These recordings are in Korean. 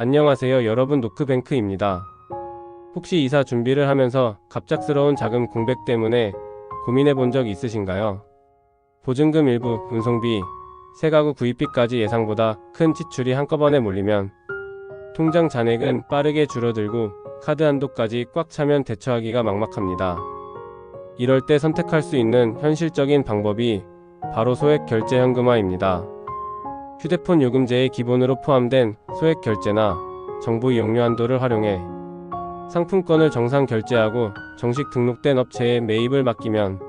안녕하세요 여러분 노크뱅크입니다. 혹시 이사 준비를 하면서 갑작스러운 자금 공백 때문에 고민해 본 적 있으신가요? 보증금 일부, 운송비, 새 가구 구입비까지 예상보다 큰 지출이 한꺼번에 몰리면 통장 잔액은 빠르게 줄어들고 카드 한도까지 꽉 차면 대처하기가 막막합니다. 이럴 때 선택할 수 있는 현실적인 방법이 바로 소액 결제 현금화입니다. 휴대폰 요금제의 기본으로 포함된 소액 결제나 정부 이용료 한도를 활용해 상품권을 정상 결제하고 정식 등록된 업체에 매입을 맡기면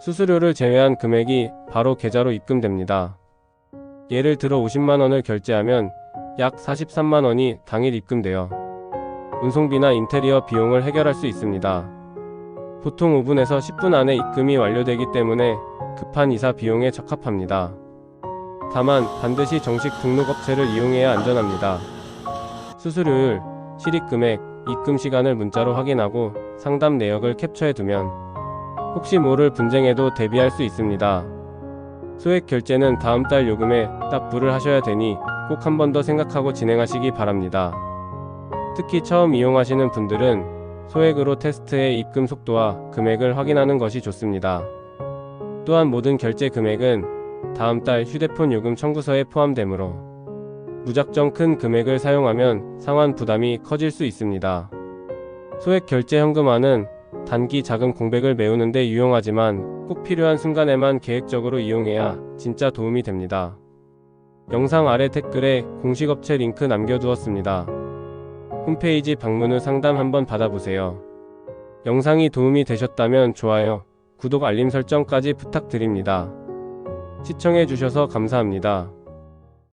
수수료를 제외한 금액이 바로 계좌로 입금됩니다. 예를 들어 50만 원을 결제하면 약 43만 원이 당일 입금되어 운송비나 인테리어 비용을 해결할 수 있습니다. 보통 5분에서 10분 안에 입금이 완료되기 때문에 급한 이사 비용에 적합합니다. 다만 반드시 정식 등록업체를 이용해야 안전합니다. 수수료율, 실입금액, 입금 시간을 문자로 확인하고 상담 내역을 캡처해 두면 혹시 모를 분쟁에도 대비할 수 있습니다. 소액 결제는 다음 달 요금에 딱 부를 하셔야 되니 꼭 한 번 더 생각하고 진행하시기 바랍니다. 특히 처음 이용하시는 분들은 소액으로 테스트의 입금 속도와 금액을 확인하는 것이 좋습니다. 또한 모든 결제 금액은 다음 달 휴대폰 요금 청구서에 포함되므로 무작정 큰 금액을 사용하면 상환 부담이 커질 수 있습니다. 소액 결제 현금화는 단기 자금 공백을 메우는 데 유용하지만 꼭 필요한 순간에만 계획적으로 이용해야 진짜 도움이 됩니다. 영상 아래 댓글에 공식 업체 링크 남겨두었습니다. 홈페이지 방문 후 상담 한번 받아보세요. 영상이 도움이 되셨다면 좋아요, 구독 알림 설정까지 부탁드립니다. 시청해주셔서 감사합니다.